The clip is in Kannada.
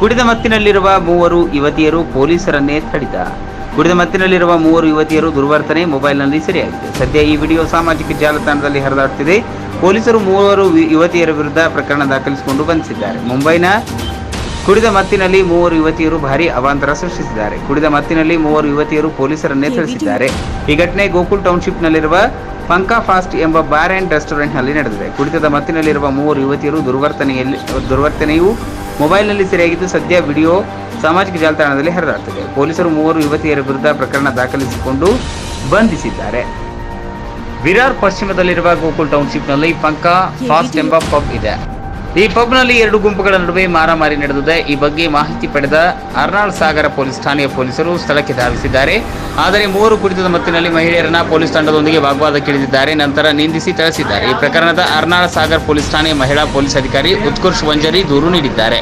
ಕುಡಿದ ಮತ್ತಿನಲ್ಲಿರುವ ಮೂವರು ಯುವತಿಯರು ಪೊಲೀಸರನ್ನೇ ತಡಿತ ಕುಡಿದ ಮತ್ತಿನಲ್ಲಿರುವ ಮೂವರು ಯುವತಿಯರು ದುರ್ವರ್ತನೆ ಮೊಬೈಲ್ನಲ್ಲಿ ಸೆರೆಯಾಗಿದೆ. ಸದ್ಯ ಈ ವಿಡಿಯೋ ಸಾಮಾಜಿಕ ಜಾಲತಾಣದಲ್ಲಿ ಹರಿದಾಡುತ್ತಿದೆ ಪೊಲೀಸರು ಮೂವರು ಯುವತಿಯರ ವಿರುದ್ಧ ಪ್ರಕರಣ ದಾಖಲಿಸಿಕೊಂಡು ಬಂಧಿಸಿದ್ದಾರೆ ಮುಂಬೈನ ಕುಡಿದ ಮತ್ತಿನಲ್ಲಿ ಮೂವರು ಯುವತಿಯರು ಭಾರಿ ಅವಾಂತರ ಸೃಷ್ಟಿಸಿದ್ದಾರೆ. ಕುಡಿದ ಮತ್ತಿನಲ್ಲಿ ಮೂವರು ಯುವತಿಯರು ಪೊಲೀಸರನ್ನೇ ತಿಳಿಸಿದ್ದಾರೆ ಈ ಘಟನೆ ಗೋಕುಲ್ ಟೌನ್ಶಿಪ್ನಲ್ಲಿರುವ ಪಂಕಾ ಫಾಸ್ಟ್ ಎಂಬ ಬಾರ್ ಆ್ಯಂಡ್ ರೆಸ್ಟೋರೆಂಟ್ನಲ್ಲಿ ನಡೆದಿದೆ. ಕುಡಿತದ ಮತ್ತಿನಲ್ಲಿರುವ ಮೂವರು ಯುವತಿಯರು ದುರ್ವರ್ತನೆಯಲ್ಲಿ ದುರ್ವರ್ತನೆಯು ಮೊಬೈಲ್ನಲ್ಲಿ ಸೆರೆಯಾಗಿದ್ದು ಸದ್ಯ ವಿಡಿಯೋ ಸಾಮಾಜಿಕ ಜಾಲತಾಣದಲ್ಲಿ ಹರಿದಾಡುತ್ತಿದೆ ಪೊಲೀಸರು ಮೂವರು ಯುವತಿಯರ ವಿರುದ್ಧ ಪ್ರಕರಣ ದಾಖಲಿಸಿಕೊಂಡು ಬಂಧಿಸಿದ್ದಾರೆ. ವಿರಾರ್ ಪಶ್ಚಿಮದಲ್ಲಿರುವ ಗೋಕುಲ್ ಟೌನ್ಶಿಪ್ನಲ್ಲಿ ಪಂಕಾ ಫಾಸ್ಟ್ ಎಂಬ ಪಬ್ ಇದೆ. ಈ ಪಬ್ನಲ್ಲಿ ಎರಡು ಗುಂಪುಗಳ ನಡುವೆ ಮಾರಾಮಾರಿ ನಡೆದಿದೆ. ಈ ಬಗ್ಗೆ ಮಾಹಿತಿ ಪಡೆದ ಅರ್ನಾಳ್ ಸಾಗರ ಪೊಲೀಸ್ ಠಾಣೆಯ ಪೊಲೀಸರು ಸ್ಥಳಕ್ಕೆ ಧಾವಿಸಿದ್ದಾರೆ. ಆದರೆ ಮೂವರು ಕುಡಿತದ ಮತ್ತಿನಲ್ಲಿ ಮಹಿಳೆಯರನ್ನ ಪೊಲೀಸ್ ತಂಡದೊಂದಿಗೆ ವಾಗ್ವಾದಕ್ಕಿಳಿದಿದ್ದಾರೆ ನಂತರ ನಿಂದಿಸಿ ಥಳಿಸಿದ್ದಾರೆ ಈ ಪ್ರಕರಣದ ಅರ್ನಾಳ್ ಸಾಗರ್ ಪೊಲೀಸ್ ಠಾಣೆಯ ಮಹಿಳಾ ಪೊಲೀಸ್ ಅಧಿಕಾರಿ ಉತ್ಕರ್ಷ್ ವಂಜರಿ ದೂರು ನೀಡಿದ್ದಾರೆ.